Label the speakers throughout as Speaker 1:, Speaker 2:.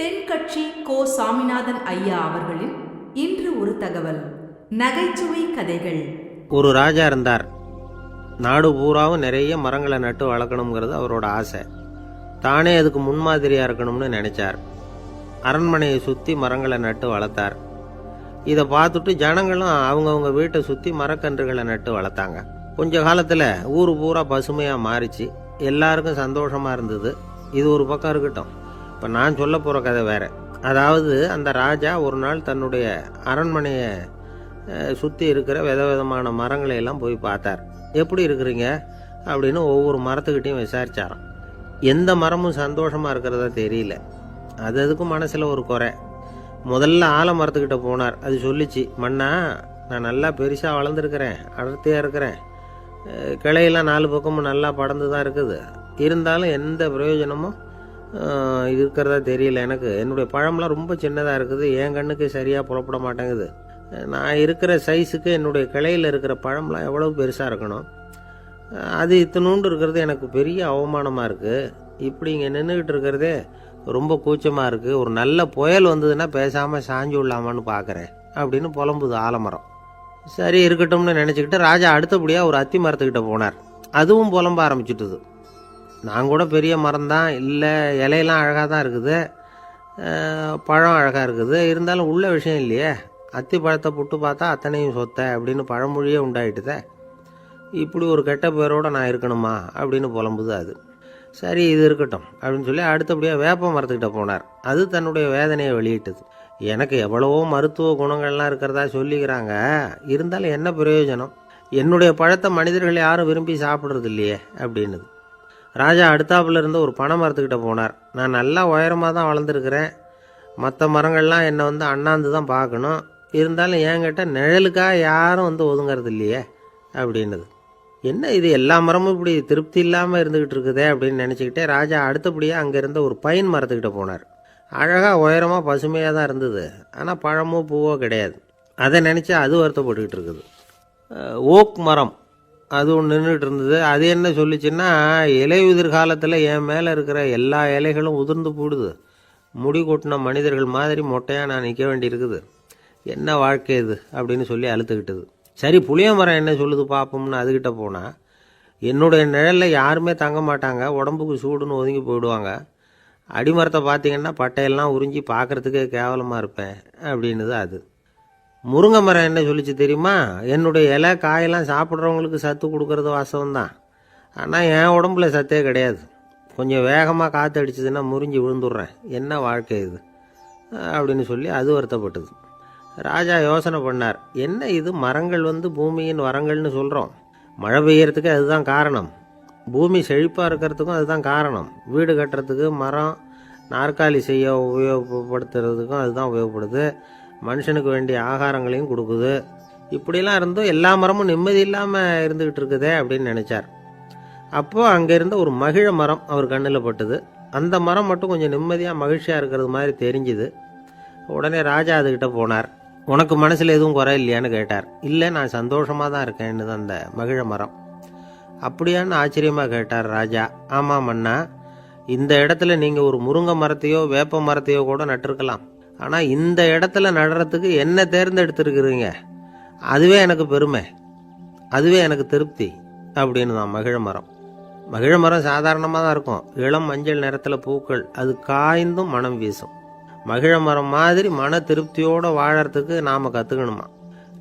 Speaker 1: தென்கட்சி கோ சாமிநாதன் ஐயா அவர்களின் இன்று ஒரு தகவல். நகைச்சுவை கதைகள்.
Speaker 2: ஒரு ராஜா இருந்தார். நாடு பூராவும் நிறைய மரங்களை நட்டு வளர்க்கணுங்கிறது அவரோட ஆசை. தானே அதுக்கு முன்மாதிரியாக இருக்கணும்னு நினைச்சார். அரண்மனையை சுற்றி மரங்களை நட்டு வளர்த்தார். இதை பார்த்துட்டு ஜனங்களும் அவங்கவுங்க வீட்டை சுற்றி மரக்கன்றுகளை நட்டு வளர்த்தாங்க. கொஞ்ச காலத்தில் ஊர் பூரா பசுமையாக மாறிச்சு. எல்லாருக்கும் சந்தோஷமாக இருந்தது. இது ஒரு பக்கம் இருக்கட்டும். இப்போ நான் சொல்ல போகிற கதை வேறு. அதாவது அந்த ராஜா ஒரு நாள் தன்னுடைய அரண்மனையை சுற்றி இருக்கிற விதவிதமான மரங்களை எல்லாம் போய் பார்த்தார். எப்படி இருக்கிறீங்க? அப்படின்னு ஒவ்வொரு மரத்துக்கிட்டையும் விசாரிச்சாராம். எந்த மரமும் சந்தோஷமாக இருக்கிறதா தெரியல. அது அதுக்கும் மனசில் ஒரு குறை. முதல்ல ஆலமரத்துக்கிட்ட போனார். அது சொல்லிச்சு மண்ணா நான் நல்லா பெருசாக வளர்ந்துருக்கிறேன் அடர்த்தியாக இருக்கிறேன். கிளையெல்லாம் நாலு பக்கமும் நல்லா படர்ந்து தான் இருக்குது. இருந்தாலும் எந்த பிரயோஜனமும் இருக்கிறதா தெரியல. எனக்கு என்னுடைய பழம்லாம் ரொம்ப சின்னதாக இருக்குது. என் கண்ணுக்கு சரியாக புறப்பட மாட்டேங்குது. நான் இருக்கிற சைஸுக்கு என்னுடைய கிளையில் இருக்கிற பழம்லாம் எவ்வளோ பெருசாக இருக்கணும்? அது இத்தினூண்டு இருக்கிறது எனக்கு பெரிய அவமானமாக இருக்குது இப்படி இங்கே நின்றுக்கிட்டு இருக்கிறதே ரொம்ப கூச்சமாக இருக்குது ஒரு நல்ல புயல் வந்ததுன்னா பேசாமல் சாஞ்சு விடலாமான்னு பார்க்குறேன் அப்படின்னு புலம்புது ஆலமரம். சரி இருக்கட்டும்னு நினச்சிக்கிட்டு ராஜா அடுத்தபடியாக ஒரு அத்தி மரத்துக்கிட்ட போனார். அதுவும் புலம்ப ஆரம்பிச்சிட்டுது. நான் கூட பெரிய மரம் தான். இல்லை இலையெல்லாம் அழகாக தான் இருக்குது. பழம் அழகாக இருக்குது. இருந்தாலும் உள்ள விஷயம் இல்லையே. அத்தி பழத்தை புட்டு பார்த்தா அத்தனையும் சொத்தை அப்படின்னு பழமொழியே உண்டாயிட்டுதே. இப்படி ஒரு கெட்ட பேரோட நான் இருக்கணுமா அப்படின்னு புலம்புது அது. சரி இது இருக்கட்டும் அப்படின்னு சொல்லி அடுத்தபடியாக வேப்ப மரத்துக்கிட்ட போனார். அது தன்னுடைய வேதனையை வெளியிட்டது. எனக்கு எவ்வளவோ மருத்துவ குணங்கள்லாம் இருக்கிறதா சொல்லிக்கிறாங்க. இருந்தாலும் என்ன பிரயோஜனம்? என்னுடைய பழத்தை மனிதர்கள் யாரும் விரும்பி சாப்பிட்றது இல்லையே அப்படின்னுது. ராஜா அடுத்தாப்புல இருந்து ஒரு பனை மரத்துக்கிட்ட போனார். நான் நல்லா உயரமாக தான் வளர்ந்துருக்கிறேன். மற்ற மரங்கள்லாம் என்னை வந்து அண்ணாந்து தான் பார்க்கணும். இருந்தாலும் என்கிட்ட நிழலுக்காக யாரும் வந்து ஒதுங்கிறது இல்லையே அப்படின்னுது. என்ன இது எல்லா மரமும் இப்படி திருப்தி இல்லாமல் இருந்துக்கிட்டு இருக்குதே அப்படின்னு நினச்சிக்கிட்டே ராஜா அடுத்தபடியாக அங்கே இருந்த ஒரு பைன் மரத்துக்கிட்ட போனார். அழகாக உயரமாக பசுமையாக தான் இருந்தது. ஆனால் பழமோ பூவோ கிடையாது. அதை நினச்சி அது வருத்தப்பட்டுக்கிட்டு இருக்குது. ஓக் மரம். அது ஒன்று நின்றுட்டு இருந்தது. அது என்ன சொல்லிச்சுன்னா இலை உதிர் காலத்தில் என் மேலே இருக்கிற எல்லா இலைகளும் உதிர்ந்து போடுது. முடி கொட்டின மனிதர்கள் மாதிரி மொட்டையாக நான் நிற்க வேண்டியிருக்குது. என்ன வாழ்க்கை இது? அப்படின்னு சொல்லி அழுத்துக்கிட்டது. சரி புளிய மரம் என்ன சொல்லுது பார்ப்போம்னு அதுக்கிட்ட போனால் என்னுடைய நிழலில் யாருமே தங்க மாட்டாங்க. உடம்புக்கு சூடுன்னு ஒதுங்கி போயிடுவாங்க. அடிமரத்தை பார்த்தீங்கன்னா பட்டையெல்லாம் உறிஞ்சி பார்க்கறதுக்கே கேவலமாக இருப்பேன். அப்படின்னுது அது. முருங்கை மரம் என்ன சொல்லிச்சு தெரியுமா? என்னுடைய இலை காயெல்லாம் சாப்பிட்றவங்களுக்கு சத்து கொடுக்கறது வாசம் தான் ஆனால் என் உடம்புல சத்தே கிடையாது. கொஞ்சம் வேகமாக காற்று அடிச்சதுன்னா முறிஞ்சு விழுந்துடுறேன். என்ன வாழ்க்கை இது? அப்படின்னு சொல்லி அது வருத்தப்பட்டது. ராஜா யோசனை பண்ணார். என்ன இது? மரங்கள் வந்து பூமியின் வரங்கள்னு சொல்கிறோம் மழை பெய்யறதுக்கு அதுதான் காரணம். பூமி செழிப்பாக இருக்கிறதுக்கும் அதுதான் காரணம். வீடு கட்டுறதுக்கு மரம் நாற்காலி செய்ய உபயோகப்படுத்துறதுக்கும் அதுதான் உபயோகப்படுது. மனுஷனுக்கு வேண்டிய ஆகாரங்களையும் கொடுக்குது. இப்படிலாம் இருந்தும் எல்லா மரமும் நிம்மதி இல்லாமல் இருந்துக்கிட்டு இருக்குதே அப்படின்னு நினச்சார். அப்போது அங்கே இருந்த ஒரு மகிழ மரம் அவர் கண்ணில் பட்டுது. அந்த மரம் மட்டும் கொஞ்சம் நிம்மதியாக மகிழ்ச்சியாக இருக்கிறது மாதிரி தெரிஞ்சுது. உடனே ராஜா அதுக்கிட்ட போனார். உனக்கு மனசில் எதுவும் குறை இல்லையான்னு கேட்டார். இல்லை நான் சந்தோஷமாக தான் இருக்கேன்னு அந்த மகிழ மரம். அப்படியான்னு ஆச்சரியமாக கேட்டார் ராஜா. ஆமாம் அண்ணா. இந்த இடத்துல நீங்கள் ஒரு முருங்கை மரத்தையோ வேப்ப மரத்தையோ கூட நட்டிருக்கலாம். ஆனால் இந்த இடத்துல நடுறதுக்கு என்ன தேர்ந்தெடுத்துருக்குறீங்க? அதுவே எனக்கு பெருமை. அதுவே எனக்கு திருப்தி அப்படின்னு தான் மகிழ மரம். மகிழ மரம் சாதாரணமாக தான் இருக்கும். இளம் மஞ்சள் நிறத்தில் பூக்கள் அது காய்ந்தும் மனம் வீசும். மகிழ மரம் மாதிரி மன திருப்தியோடு வாழறதுக்கு நாம் கற்றுக்கணுமா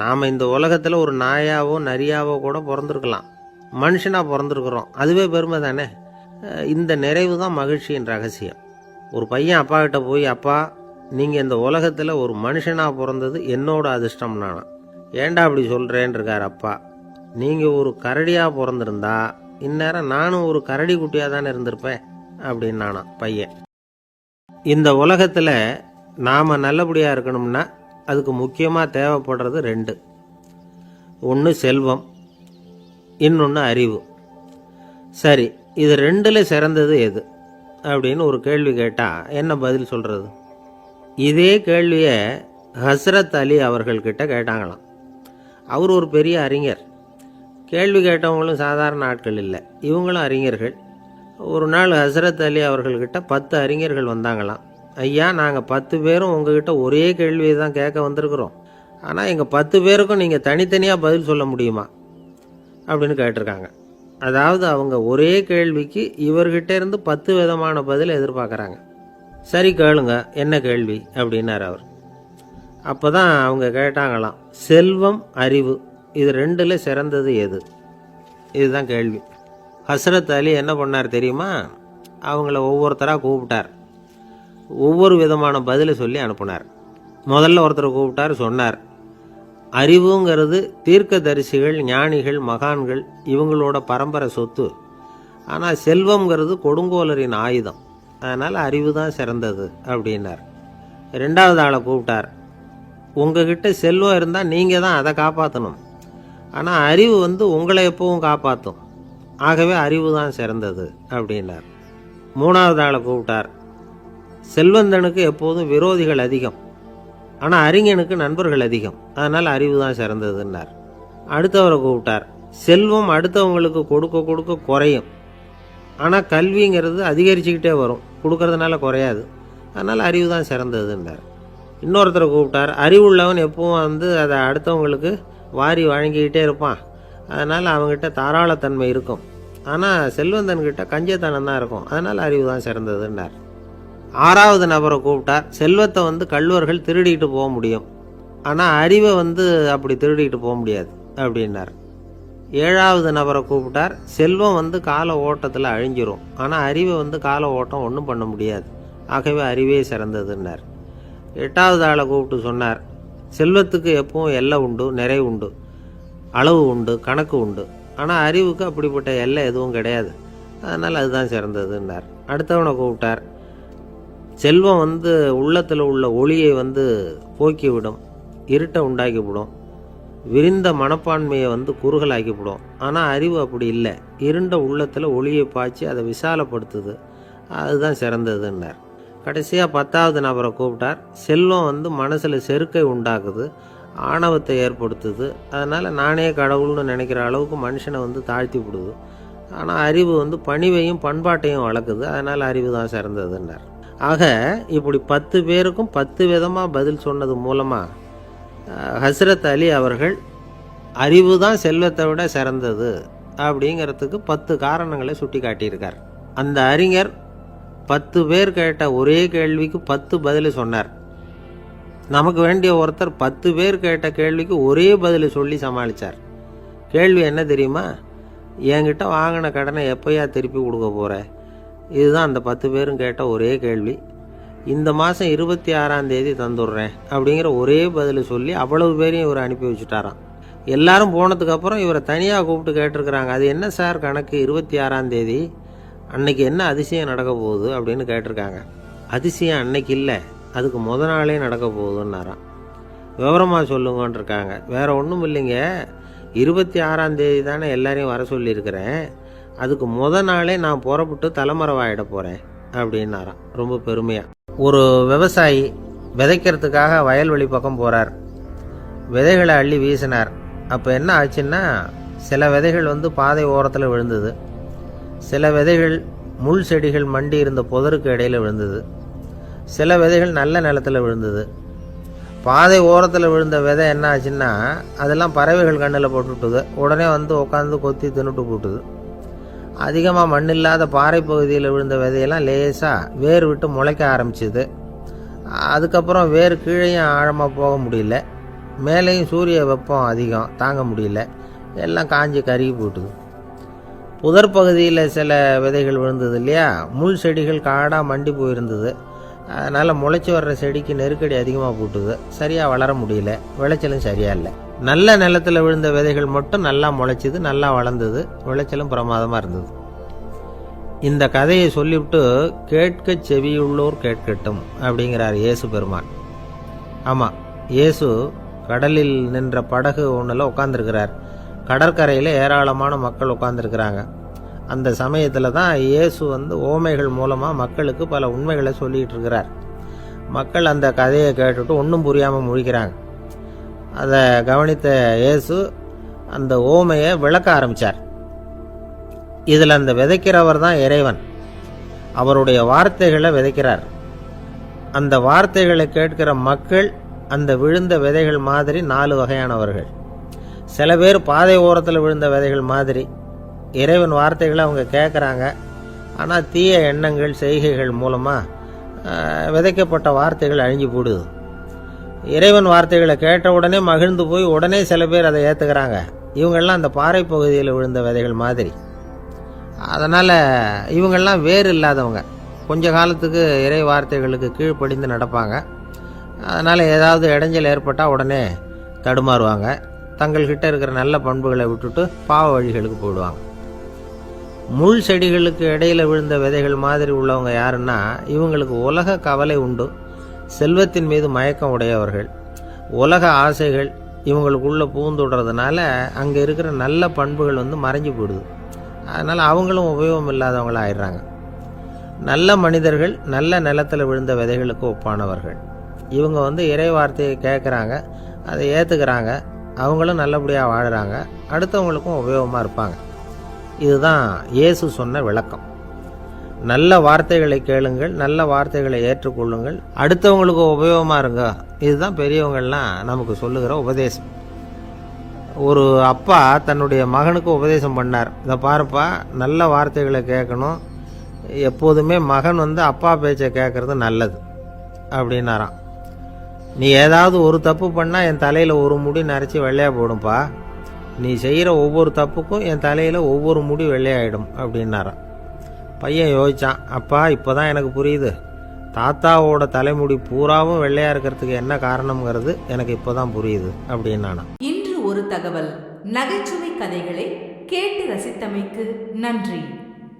Speaker 2: நாம் இந்த உலகத்தில் ஒரு நாயாவோ நரியாவோ கூட பிறந்திருக்கலாம். மனுஷனாக பிறந்திருக்கிறோம். அதுவே பெருமை தானே? இந்த நிறைவு தான் மகிழ்ச்சியின் ரகசியம். ஒரு பையன் அப்பா கிட்ட போய் அப்பா நீங்கள் இந்த உலகத்தில் ஒரு மனுஷனாக பிறந்தது என்னோட அதிர்ஷ்டம் நானா? ஏண்டா அப்படி சொல்கிறேன் இருக்கார் அப்பா. நீங்கள் ஒரு கரடியாக பிறந்திருந்தா இந்நேரம் நானும் ஒரு கரடி குட்டியாக தானே இருந்திருப்பேன் அப்படின்னு நானா பையன். இந்த உலகத்தில் நாம் நல்லபடியாக இருக்கணும்னா அதுக்கு முக்கியமாக தேவைப்படுறது ரெண்டு. ஒன்று செல்வம் இன்னொன்று அறிவு. சரி இது ரெண்டில் சிறந்தது எது? அப்படின்னு ஒரு கேள்வி கேட்டால் என்ன பதில் சொல்கிறது இதே கேள்வியை ஹஸ்ரத் அலி அவர்கள்கிட்ட கேட்டாங்களாம். அவர் ஒரு பெரிய அறிஞர். கேள்வி கேட்டவங்களும் சாதாரண ஆட்கள் இல்லை. இவங்களும் அறிஞர்கள். ஒரு நாள் ஹசரத் அலி அவர்கள்கிட்ட பத்து அறிஞர்கள் வந்தாங்களாம். ஐயா நாங்கள் பத்து பேரும் உங்ககிட்ட ஒரே கேள்வியை தான் கேட்க வந்திருக்கிறோம். ஆனால் எங்கள் பத்து பேருக்கும் நீங்கள் தனித்தனியாக பதில் சொல்ல முடியுமா? அப்படின்னு கேட்டிருக்காங்க. அதாவது அவங்க ஒரே கேள்விக்கு இவர்கிட்ட இருந்து பத்து விதமான பதில் எதிர்பார்க்குறாங்க. சரி கேளுங்க என்ன கேள்வி? அப்படின்னார் அவர். அப்போ தான் அவங்க கேட்டாங்களாம் செல்வம் அறிவு இது ரெண்டில் சிறந்தது எது? இதுதான் கேள்வி. ஹஸ்ரத் அலி என்ன பண்ணார் தெரியுமா? அவங்கள ஒவ்வொருத்தராக கூப்பிட்டார். ஒவ்வொரு விதமான பதிலை சொல்லி அனுப்புனார். முதல்ல ஒருத்தரை கூப்பிட்டார் சொன்னார் அறிவுங்கிறது தீர்க்கதரிசிகள் ஞானிகள் மகான்கள் இவங்களோட பரம்பரை சொத்து. ஆனால் செல்வம்ங்கிறது கொடுங்கோலரின் ஆயுதம். அதனால் அறிவு தான் சிறந்தது அப்படின்னார். ரெண்டாவது ஆளை கூப்பிட்டார். உங்ககிட்ட செல்வம் இருந்தால் நீங்கள் தான் அதை காப்பாற்றணும். ஆனால் அறிவு வந்து உங்களை எப்பவும் காப்பாற்றும். ஆகவே அறிவு தான் சிறந்தது அப்படின்னார். மூணாவது ஆளை கூப்பிட்டார். செல்வந்தனுக்கு எப்போதும் விரோதிகள் அதிகம். ஆனால் அறிஞனுக்கு நண்பர்கள் அதிகம். அதனால் அறிவு தான் சிறந்ததுன்னார். அடுத்தவரை கூப்பிட்டார். செல்வம் அடுத்தவங்களுக்கு கொடுக்க கொடுக்க குறையும். ஆனால் கல்விங்கிறது அதிகரிச்சுக்கிட்டே வரும். கொடுக்கறதுனால குறையாது. அதனால் அறிவு தான் சிறந்ததுன்றார். இன்னொருத்தரை கூப்பிட்டார். அறிவுள்ளவன் எப்பவும் வந்து அதை அடுத்தவங்களுக்கு வாரி வழங்கிக்கிட்டே இருப்பான். அதனால் அவங்ககிட்ட தாராளத்தன்மை இருக்கும். ஆனால் செல்வந்தன்கிட்ட கஞ்சத்தனம் தான் இருக்கும். அதனால் அறிவு தான் சிறந்ததுன்றார். ஆறாவது நபரை கூப்பிட்டார். செல்வத்தை வந்து கல்வர்கள் திருடிட்டு போக முடியும். ஆனால் அறிவை வந்து அப்படி திருடிட்டு போக முடியாது. அப்படின்னார். ஏழாவது நபரை கூப்பிட்டார். செல்வம் வந்து கால ஓட்டத்தில் அழிஞ்சிரும். ஆனால் அறிவை வந்து கால ஓட்டம் ஒன்றும் பண்ண முடியாது. ஆகவே அறிவே சிறந்ததுன்னார். எட்டாவது ஆளை கூப்பிட்டு சொன்னார். செல்வத்துக்கு எப்பவும் எல்லை உண்டு நிறை உண்டு அளவு உண்டு கணக்கு உண்டு. ஆனால் அறிவுக்கு அப்படிப்பட்ட எல்லை எதுவும் கிடையாது. அதனால் அதுதான் சிறந்ததுன்னார். அடுத்தவனை கூப்பிட்டார். செல்வம் வந்து உள்ளத்தில் உள்ள ஒளியை வந்து போக்கிவிடும் இருட்டை உண்டாக்கிவிடும். விரிந்த மனப்பான்மையை வந்து குறுகலாக்கிவிடும். ஆனால் அறிவு அப்படி இல்லை. இருண்ட உள்ளத்தில் ஒளியை பாய்ச்சி அதை விசாலப்படுத்துது. அதுதான் சிறந்ததுன்னார். கடைசியாக பத்தாவது நபரை கூப்பிட்டார். செல்வம் வந்து மனசில் செருக்கை உண்டாக்குது. ஆணவத்தை ஏற்படுத்துது. அதனால் நானே கடவுள்னு நினைக்கிற அளவுக்கு மனுஷனை வந்து தாழ்த்தி விடுது. ஆனால் அறிவு வந்து பணிவையும் பண்பாட்டையும் வளர்க்குது. அதனால் அறிவு தான் சிறந்ததுன்னார். ஆக இப்படி பத்து பேருக்கும் பத்து விதமாக பதில் சொன்னது மூலமாக ஹஸ்ரத் அலி அவர்கள் அறிவு தான் செல்வத்தை விட சிறந்தது அப்படிங்கிறதுக்கு பத்து காரணங்களை சுட்டி காட்டியிருக்கார் அந்த அறிஞர் பத்து பேர் கேட்ட ஒரே கேள்விக்கு பத்து பதில் சொன்னார். நமக்கு வேண்டிய ஒருத்தர் பத்து பேர் கேட்ட கேள்விக்கு ஒரே பதில் சொல்லி சமாளித்தார் கேள்வி என்ன தெரியுமா? என்கிட்ட வாங்கின கடனை எப்போயா திருப்பி கொடுக்க போகிற இதுதான் அந்த பத்து பேரும் கேட்ட ஒரே கேள்வி. இந்த மாதம் இருபத்தி ஆறாம் தேதி தந்துடுறேன் அப்படிங்கிற ஒரே பதில் சொல்லி அவ்வளவு பேரையும் இவர் அனுப்பி வச்சுட்டாராம். எல்லாரும் போனதுக்கப்புறம் இவரை தனியாக கூப்பிட்டு கேட்டிருக்கிறாங்க. அது என்ன சார் கணக்கு? இருபத்தி ஆறாம் தேதி. அன்னைக்கு என்ன அதிசயம் நடக்க போகுது அப்படின்னு கேட்டிருக்காங்க. அதிசயம் அன்னைக்கு இல்லை. அதுக்கு முத நாளே நடக்க போகுதுன்னாராம். விவரமாக சொல்லுங்கன்னு இருக்காங்க வேறு ஒன்றும் இல்லைங்க. இருபத்தி ஆறாம் தேதி தானே எல்லாரையும் வர சொல்லியிருக்கிறேன். அதுக்கு முத நாளே நான் புறப்பட்டு தலைமறைவாயிட போகிறேன் அப்படின்னாராம். ரொம்ப பெருமையாக ஒரு விவசாயி விதைக்கிறதுக்காக வயல்வெளி பக்கம் போகிறார் விதைகளை அள்ளி வீசினார். அப்போ என்ன ஆச்சுன்னா சில விதைகள் வந்து பாதை ஓரத்தில் விழுந்தது. சில விதைகள் முள் செடிகள் மண்டி இருந்த புதருக்கு இடையில விழுந்தது. சில விதைகள் நல்ல நிலத்துல விழுந்தது. பாதை ஓரத்தில் விழுந்த விதை என்ன ஆச்சுன்னா அதெல்லாம் பறவைகள் கண்ணில் போட்டுவிட்டுது உடனே வந்து உட்காந்து கொத்தி தின்னுட்டு போட்டுது. அதிகமாக மண் இல்லாத பாறை பகுதியில் விழுந்த விதையெல்லாம் லேசாக வேர் விட்டு முளைக்க ஆரம்பிச்சுது. அதுக்கப்புறம் வேர் கீழேயும் ஆழமாக போக முடியல. மேலேயும் சூரிய வெப்பம் அதிகம் தாங்க முடியல. எல்லாம் காஞ்சி கருகி போட்டுது. புதர் பகுதியில் சில விதைகள் விழுந்தது இல்லையா? முள் செடிகள் காடாக மண்டி போயிருந்தது. அதனால் முளைச்சி வர்ற செடிக்கு நெருக்கடி அதிகமாக போட்டுது. சரியாக வளர முடியல. விளைச்சலும் சரியாக இல்லை. நல்ல நிலத்தில் விழுந்த விதைகள் மட்டும் நல்லா முளைச்சிது நல்லா வளர்ந்தது. விளைச்சலும் பிரமாதமாக இருந்தது. இந்த கதையை சொல்லிவிட்டு கேட்க செவியுள்ளோர் கேட்கட்டும் அப்படிங்கிறார் இயேசு பெருமான். ஆமாம் இயேசு கடலில் நின்ற படகு ஒன்றில் உட்காந்துருக்கிறார் கடற்கரையில் ஏராளமான மக்கள் உட்காந்துருக்கிறாங்க அந்த சமயத்தில் தான் இயேசு வந்து ஓமைகள் மூலமாக மக்களுக்கு பல உண்மைகளை சொல்லிகிட்டு இருக்கிறார். மக்கள் அந்த கதையை கேட்டுட்டு ஒன்றும் புரியாமல் முழிக்கிறாங்க. அதை கவனித்த இயேசு அந்த ஓமையை விளக்க ஆரம்பித்தார் இதில் அந்த விதைக்கிறவர் தான் இறைவன். அவருடைய வார்த்தைகளை விதைக்கிறார். அந்த வார்த்தைகளை கேட்கிற மக்கள் அந்த விழுந்த விதைகள் மாதிரி நாலு வகையானவர்கள். சில பேர் பாதை ஓரத்தில் விழுந்த விதைகள் மாதிரி இறைவன் வார்த்தைகளை அவங்க கேட்குறாங்க ஆனால் தீய எண்ணங்கள் செய்கைகள் மூலமாக விதைக்கப்பட்ட வார்த்தைகள் அழிஞ்சு போடுது. இறைவன் வார்த்தைகளை கேட்ட உடனே மகிழ்ந்து போய் உடனே சில பேர் அதை ஏற்றுக்கிறாங்க இவங்கெல்லாம் அந்த பாறை பகுதியில் விழுந்த விதைகள் மாதிரி. அதனால் இவங்கெல்லாம் வேறு இல்லாதவங்க. கொஞ்ச காலத்துக்கு இறை வார்த்தைகளுக்கு கீழ்ப்படிந்து நடப்பாங்க. அதனால் ஏதாவது இடைஞ்சல் ஏற்பட்டால் உடனே தடுமாறுவாங்க. தங்கள்கிட்ட இருக்கிற நல்ல பண்புகளை விட்டுட்டு பாவ வழிகளுக்கு போயிடுவாங்க. முள் செடிகளுக்கு இடையில விழுந்த விதைகள் மாதிரி உள்ளவங்க யாருன்னா இவங்களுக்கு உலக கவலை உண்டு. செல்வத்தின் மீது மயக்கம் உடையவர்கள். உலக ஆசைகள் இவங்களுக்குள்ளே பூந்துடுறதுனால அங்கே இருக்கிற நல்ல பண்புகள் வந்து மறைஞ்சு போயிடுது. அதனால் அவங்களும் உபயோகம் இல்லாதவங்களாக ஆயிடுறாங்க. நல்ல மனிதர்கள் நல்ல நிலத்தில் விழுந்த விதைகளுக்கு ஒப்பானவர்கள். இவங்க வந்து இறை வார்த்தையை கேட்குறாங்க அதை ஏற்றுக்கிறாங்க அவங்களும் நல்லபடியாக வாழ்கிறாங்க அடுத்தவங்களுக்கும் உபயோகமாக இருப்பாங்க. இதுதான் இயேசு சொன்ன விளக்கம். நல்ல வார்த்தைகளை கேளுங்கள் நல்ல வார்த்தைகளை ஏற்றுக்கொள்ளுங்கள். அடுத்தவங்களுக்கு உபயோகமாக இருங்க. இதுதான் பெரியவங்கள்லாம் நமக்கு சொல்லுகிற உபதேசம். ஒரு அப்பா தன்னுடைய மகனுக்கு உபதேசம் பண்ணார். இதை பாருப்பா நல்ல வார்த்தைகளை கேட்கணும். எப்போதுமே மகன் வந்து அப்பா பேச்சை கேட்குறது நல்லது அப்படின்னாராம். நீ ஏதாவது ஒரு தப்பு பண்ணால் என் தலையில் ஒரு முடி நரைச்சி வெள்ளையாக போடும்பா. நீ செய்கிற ஒவ்வொரு தப்புக்கும் என் தலையில் ஒவ்வொரு முடி வெள்ளையாயிடும் அப்படின்னாராம் பையன் யோசித்தான் அப்பா இப்போ தான் எனக்கு புரியுது. தாத்தாவோட தலைமுடி பூராவும் வெள்ளையா இருக்கிறதுக்கு என்ன காரணம்ங்கிறது எனக்கு இப்போ தான் புரியுது அப்படின்னா
Speaker 1: இன்று ஒரு தகவல். நகைச்சுவை கதைகளை கேட்டு ரசித்தமைக்கு நன்றி.